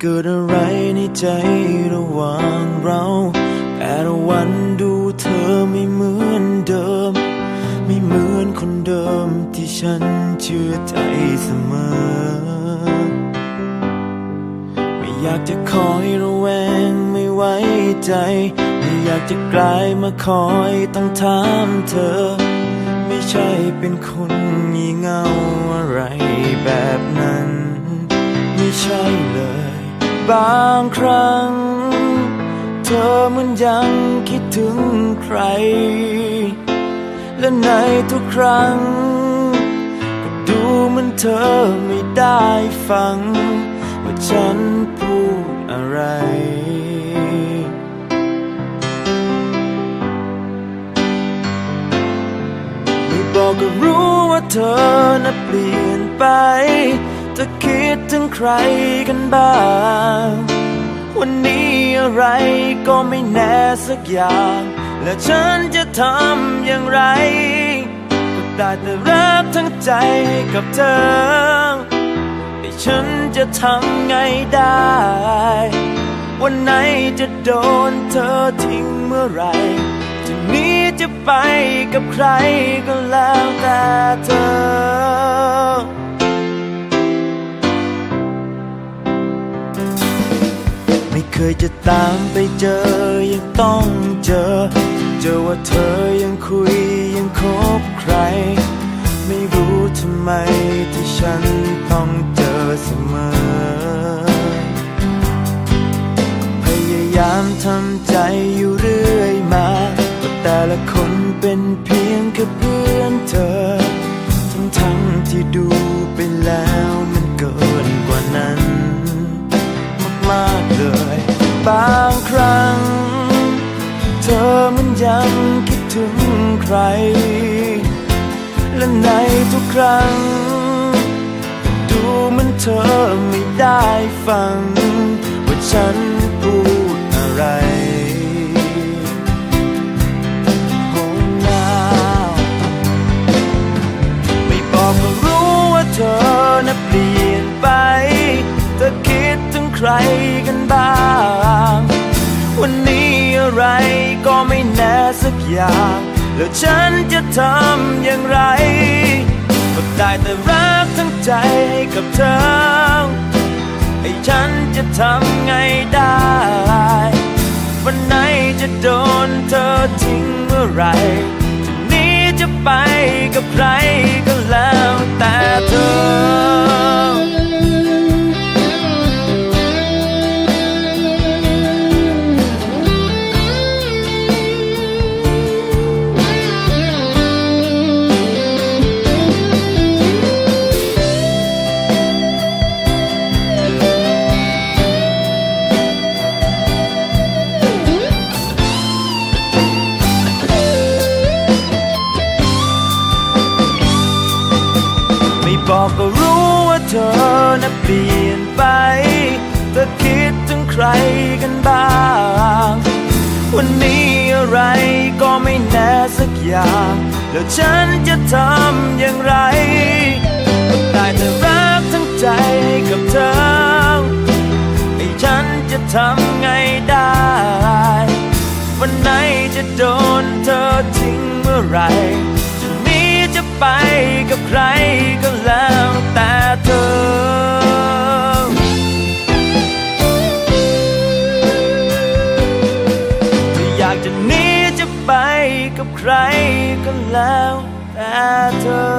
เกิดอะไรในใจระหว่างเรา แต่ละวันดูเธอไม่เหมือนเดิม ไม่เหมือนคนเดิมที่ฉันเชื่อใจเสมอ ไม่อยากจะคอยระแวงไม่ไว้ใจ ไม่อยากจะกลายมาคอยต้องถามเธอ ไม่ใช่เป็นคนงี่เง่าอะไรแบบนั้น ไม่ใช่เลย บางครั้ง เธอเหมันยังคิดถึงใคร และในทุกครั้ง ก็ดูเหมันเธอไม่ได้ฟัง ว่าฉันพูดอะไร ไม่บอกก็รู้ว่าเธอน่ะเปลี่ยนไป จะคิดถึงใครกันบ้าง วันนี้อะไรก็ไม่แน่สักอย่าง และฉันจะทำอย่างไรก็ได้แต่รักทั้งใจให้กับเธอให้ฉันจะทำไงได้ วันไหนจะโดนเธอทิ้งเมื่อไรจะนี้จะไปกับใครก็แล้วแต่เธอ เคยจะตามไปเจอยังต้องเจอ เจอว่าเธอยังคุยยังคบใคร ไม่รู้ทำไมที่ฉันต้องเจอเสมอ พยายามทำใจอยู่เรื่อยมาว่าแต่ละคนเป็นเพียง มันยังคิดถึงใคร และในทุกครั้ง ดูมันเธอไม่ได้ฟัง ว่าฉันพูดอะไร Oh now ไม่บอกก็รู้ว่าเธอน่ะเปลี่ยนไป เธอคิดถึงใครกันบ้าง อย่าง แล้วฉันจะทำอย่างไร ก็ได้แต่รักทั้งใจให้กับเธอ ให้ฉันจะทำไงได้ วันไหนจะโดนเธอทิ้งเมื่อไหรจะนี้จะไปกับใครก็แล้วแต่เธอ บอกก็รู้ว่าเธอน่ะเปลี่ยนไป เธอคิดถึงใครกันบ้าง วันนี้อะไรก็ไม่แน่สักอย่าง แล้วฉันจะทำอย่างไรก็ได้แต่รักทั้งใจกับเธอให้ฉันจะทำไงได้ วันไหนจะโดนเธอทิ้งเมื่อไหร ไปกับใครก็แล้วแต่เธอไม่อยากจะหนีจะไปกับใครก็แล้วแต่เธอ